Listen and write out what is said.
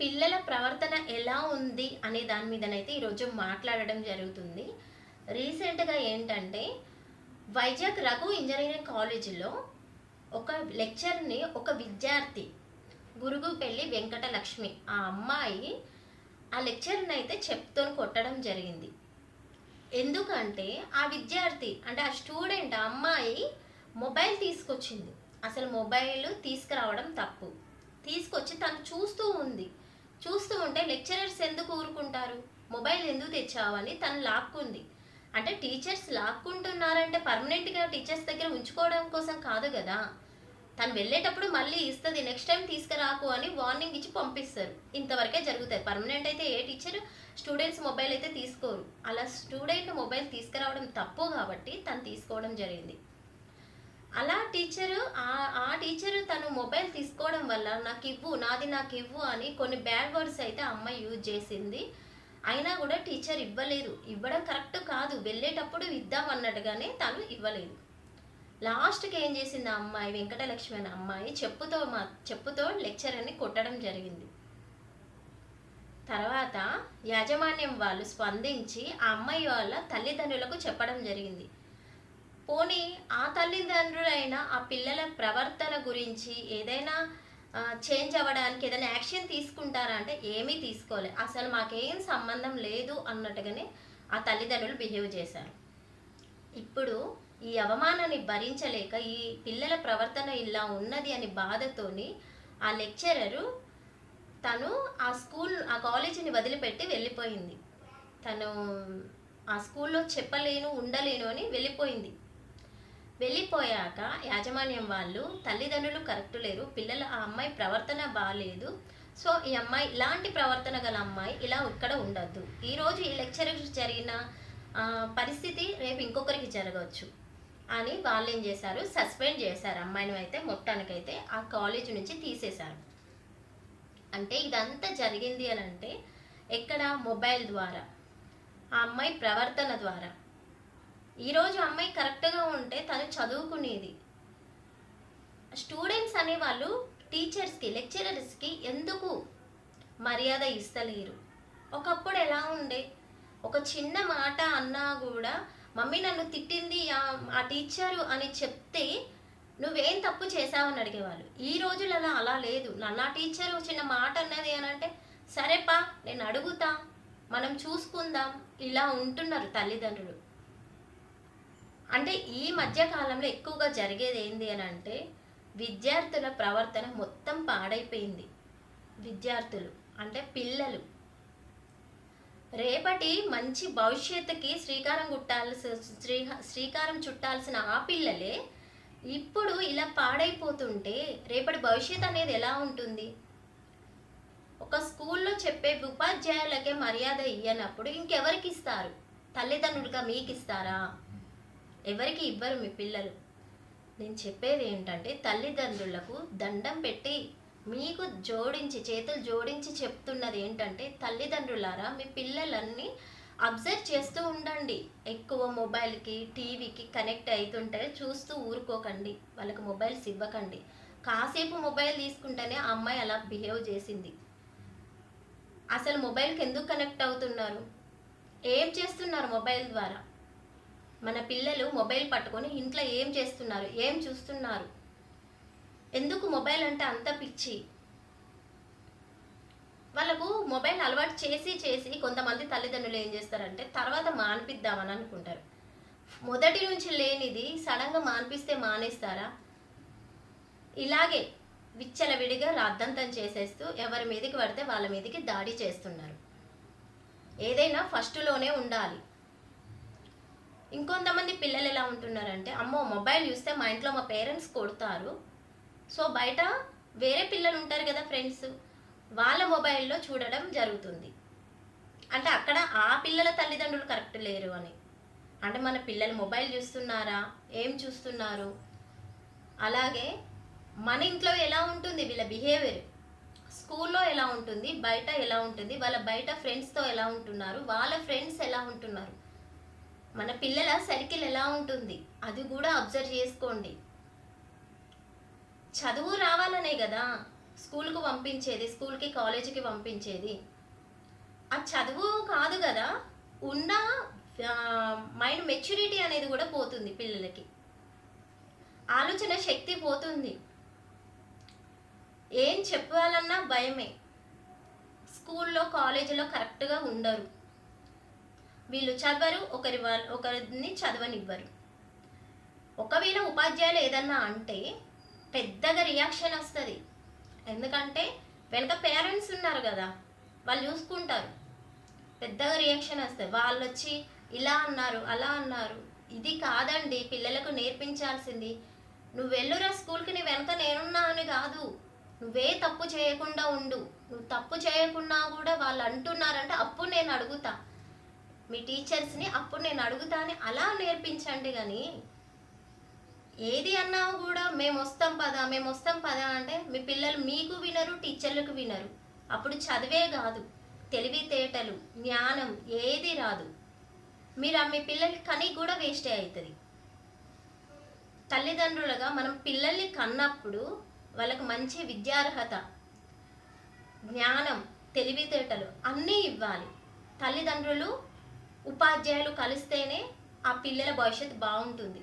పిల్లల ప్రవర్తన ఎలా ఉంది అనే దాని మీదనైతే ఈరోజు మాట్లాడడం జరుగుతుంది. రీసెంట్గా ఏంటంటే వైజాగ్ రఘు ఇంజనీరింగ్ కాలేజీలో ఒక లెక్చర్ని ఒక విద్యార్థి గురుగుపల్లి వెంకట లక్ష్మి ఆ అమ్మాయి ఆ లెక్చర్ని అయితే చెప్తోని కొట్టడం జరిగింది. ఎందుకంటే ఆ విద్యార్థి అంటే ఆ స్టూడెంట్ ఆ అమ్మాయి మొబైల్ తీసుకొచ్చింది. అసలు మొబైల్ తీసుకురావడం తప్పు. తీసుకొచ్చి తను చూస్తూ ఉంది. చూస్తూ ఉంటే లెక్చరర్స్ ఎందుకు ఊరుకుంటారు? మొబైల్ ఎందుకు తెచ్చావని తను లాక్కుంది. అంటే టీచర్స్ లాక్కుంటున్నారంటే పర్మనెంట్గా టీచర్స్ దగ్గర ఉంచుకోవడం కోసం కాదు కదా. తను వెళ్ళేటప్పుడు మళ్ళీ ఇస్తుంది నెక్స్ట్ టైం తీసుకురాకు అని వార్నింగ్ ఇచ్చి పంపిస్తారు. ఇంతవరకే జరుగుతాయి. పర్మనెంట్ అయితే ఏ టీచర్ స్టూడెంట్స్ మొబైల్ అయితే తీసుకోరు. అలా స్టూడెంట్ మొబైల్ తీసుకురావడం తప్పు కాబట్టి తను తీసుకోవడం జరిగింది. అలా టీచరు ఆ టీచరు టీచర్ తను మొబైల్ తీసుకోవడం వల్ల నాకు ఇవ్వు నాది నాకు ఇవ్వు అని కొన్ని బ్యాడ్ వర్డ్స్ అయితే అమ్మాయి యూజ్ చేసింది. అయినా కూడా టీచర్ ఇవ్వలేదు. ఇవ్వడం కరెక్ట్ కాదు. వెళ్ళేటప్పుడు ఇద్దాం అన్నట్టుగానే తను ఇవ్వలేదు. లాస్ట్కి ఏం చేసింది ఆ అమ్మాయి వెంకటలక్ష్మి అనే అమ్మాయి చెప్పుతో మా చెప్పుతో లెక్చరర్ని కొట్టడం జరిగింది. తర్వాత యాజమాన్యం వాళ్ళు స్పందించి ఆ అమ్మాయి వాళ్ళ తల్లిదండ్రులకు చెప్పడం జరిగింది. పోనీ ఆ తల్లిదండ్రులైన ఆ పిల్లల ప్రవర్తన గురించి ఏదైనా చేంజ్ అవ్వడానికి ఏదైనా యాక్షన్ తీసుకుంటారా అంటే ఏమీ తీసుకోలే. అసలు మాకేం సంబంధం లేదు అన్నట్టుగానే ఆ తల్లిదండ్రులు బిహేవ్ చేశారు. ఇప్పుడు ఈ అవమానాన్ని భరించలేక ఈ పిల్లల ప్రవర్తన ఇలా ఉన్నది అని బాధతోని ఆ లెక్చరరు తను ఆ స్కూల్ ఆ కాలేజీని వదిలిపెట్టి వెళ్ళిపోయింది. తను ఆ స్కూల్లో చెప్పలేను ఉండలేను అని వెళ్ళిపోయింది. వెళ్ళిపోయాక యాజమాన్యం వాళ్ళు తల్లిదండ్రులు కరెక్ట్ లేరు పిల్లల ఆ అమ్మాయి ప్రవర్తన బాగాలేదు సో ఈ అమ్మాయి ఇలాంటి ప్రవర్తన గల అమ్మాయి ఇలా ఇక్కడ ఉండద్దు. ఈరోజు ఈ లెక్చర్కి జరిగిన పరిస్థితి రేపు ఇంకొకరికి జరగవచ్చు. అని వాళ్ళు ఏం చేశారు? సస్పెండ్ చేశారు. అమ్మాయిని అయితే మొత్తానికైతే ఆ కాలేజ్ నుంచి తీసేశారు. అంటే ఇదంతా జరిగింది అని అంటే ఎక్కడ? మొబైల్ ద్వారా. ఆ అమ్మాయి ప్రవర్తన ద్వారా. ఈరోజు అమ్మాయి కరెక్ట్గా ఉంటే తను చదువుకునేది. స్టూడెంట్స్ అనేవాళ్ళు టీచర్స్కి లెక్చరర్స్కి ఎందుకు మర్యాద ఇస్తలేరు? ఒకప్పుడు ఎలా ఉండే? ఒక చిన్న మాట అన్నా కూడా మమ్మీ నన్ను తిట్టింది ఆ- టీచరు అని చెప్తే నువ్వేం తప్పు చేసావని అడిగేవాళ్ళు. ఈ రోజులలో అలా లేదు. నా నా టీచరు చిన్న మాట అన్నది అని అంటే సరేపా నేను అడుగుతా. మనం చూసుకుందాం. ఇలా ఉంటున్నారు తల్లిదండ్రులు. అంటే ఈ మధ్య కాలంలో ఎక్కువగా జరిగేది ఏంది అని అంటే విద్యార్థుల ప్రవర్తన మొత్తం పాడైపోయింది. విద్యార్థులు అంటే పిల్లలు. రేపటి మంచి భవిష్యత్తుకి శ్రీకారం కుట్టాల్సిన శ్రీ శ్రీకారం చుట్టాల్సిన ఆ పిల్లలే ఇప్పుడు ఇలా పాడైపోతుంటే రేపటి భవిష్యత్ అనేది ఎలా ఉంటుంది? ఒక స్కూల్లో చెప్పే ఉపాధ్యాయులకే మర్యాద ఇయ్యనప్పుడు ఇంకెవరికి ఇస్తారు? తల్లిదండ్రులుగా మీకు ఇస్తారా ఎవరికి ఇవ్వరు మీ పిల్లలు. నేను చెప్పేది ఏంటంటే తల్లిదండ్రులకు దండం పెట్టి మీకు జోడించి చేతులు జోడించి చెప్తున్నది ఏంటంటే తల్లిదండ్రులారా మీ పిల్లలన్నీ అబ్జర్వ్ చేస్తూ ఉండండి. ఎక్కువ మొబైల్కి టీవీకి కనెక్ట్ అవుతుంటే చూస్తూ ఊరుకోకండి. వాళ్ళకి మొబైల్స్ ఇవ్వకండి. కాసేపు మొబైల్ తీసుకుంటేనే ఆ అమ్మాయి అలా బిహేవ్ చేసింది. అసలు మొబైల్కి ఎందుకు కనెక్ట్ అవుతున్నారు? ఏం చేస్తున్నారు మొబైల్ ద్వారా? మన పిల్లలు మొబైల్ పట్టుకొని ఇంట్లో ఏం చేస్తున్నారు? ఏం చూస్తున్నారు? ఎందుకు మొబైల్ అంటే అంత పిచ్చి? వాళ్ళకు మొబైల్ అలవాటు చేసి చేసి కొంతమంది తల్లిదండ్రులు ఏం చేస్తారంటే తర్వాత మాన్పిద్దామని అనుకుంటారు. మొదటి నుంచి లేనిది సడన్గా మాన్పిస్తే మానేస్తారా? ఇలాగే విచ్చలవిడిగా రాద్దంతం చేసేస్తూ ఎవరి మీదకి పడితే వాళ్ళ మీదకి దాడి చేస్తున్నారు. ఏదైనా ఫస్ట్లోనే ఉండాలి. ఇంకొంతమంది పిల్లలు ఎలా ఉంటున్నారంటే అమ్మో మొబైల్ చూస్తే మా ఇంట్లో మా పేరెంట్స్ కొడతారు. సో బయట వేరే పిల్లలు ఉంటారు కదా ఫ్రెండ్స్ వాళ్ళ మొబైల్లో చూడడం జరుగుతుంది. అంటే అక్కడ ఆ పిల్లల తల్లిదండ్రులు కరెక్ట్ లేరు అని. అంటే మన పిల్లలు మొబైల్ చూస్తున్నారా? ఏం చూస్తున్నారు? అలాగే మన ఇంట్లో ఎలా ఉంటుంది వీళ్ళ బిహేవియర్? స్కూల్లో ఎలా ఉంటుంది? బయట ఎలా ఉంటుంది? వాళ్ళ బయట ఫ్రెండ్స్తో ఎలా ఉంటున్నారు? వాళ్ళ ఫ్రెండ్స్ ఎలా ఉంటున్నారు? మన పిల్లల సర్కిల్ ఎలా ఉంటుంది? అది కూడా అబ్జర్వ్ చేసుకోండి. చదువు రావాలనే కదా స్కూల్కు పంపించేది స్కూల్కి కాలేజీకి పంపించేది. ఆ చదువు కాదు కదా ఉన్న మైండ్ మెచ్యూరిటీ అనేది కూడా పోతుంది పిల్లలకి. ఆలోచన శక్తి పోతుంది. ఏం చెప్పాలన్నా భయమే. స్కూల్లో కాలేజీలో కరెక్ట్గా ఉండరు. వీళ్ళు చదవరు ఒకరి ఒకరిని చదవనివ్వరు. ఒకవేళ ఉపాధ్యాయులు ఏదన్నా అంటే పెద్దగా రియాక్షన్ వస్తుంది. ఎందుకంటే వెనక పేరెంట్స్ ఉన్నారు కదా వాళ్ళు చూసుకుంటారు. పెద్దగా రియాక్షన్ వస్తుంది. వాళ్ళు వచ్చి ఇలా అన్నారు అలా అన్నారు. ఇది కాదండి పిల్లలకు నేర్పించాల్సింది. నువ్వు వెళ్ళురా స్కూల్కి నీ వెనక నేనున్నా అని కాదు. నువ్వే తప్పు చేయకుండా ఉండు. నువ్వు తప్పు చేయకుండా కూడా వాళ్ళు అంటున్నారంటే అప్పుడు నేను అడుగుతా. మీ టీచర్స్ని అప్పుడు నేను అడుగుతాను అలా నేర్పించండి కానీ ఏది అన్నా కూడా మేము వస్తాం పదా మేము వస్తాం పదా అంటే మీ పిల్లలు మీకు వినరు టీచర్లకు వినరు. అప్పుడు చదివే కాదు. తెలివితేటలు జ్ఞానం ఏది రాదు. మీరు ఆ మీ పిల్లలకి కని కూడా వేస్టే అవుతుంది తల్లిదండ్రులుగా మనం పిల్లల్ని కన్నప్పుడు వాళ్ళకు మంచి విద్యార్హత జ్ఞానం తెలివితేటలు అన్నీ ఇవ్వాలి. తల్లిదండ్రులు ఉపాధ్యాయులు కలిస్తేనే ఆ పిల్లల భవిష్యత్తు బాగుంటుంది.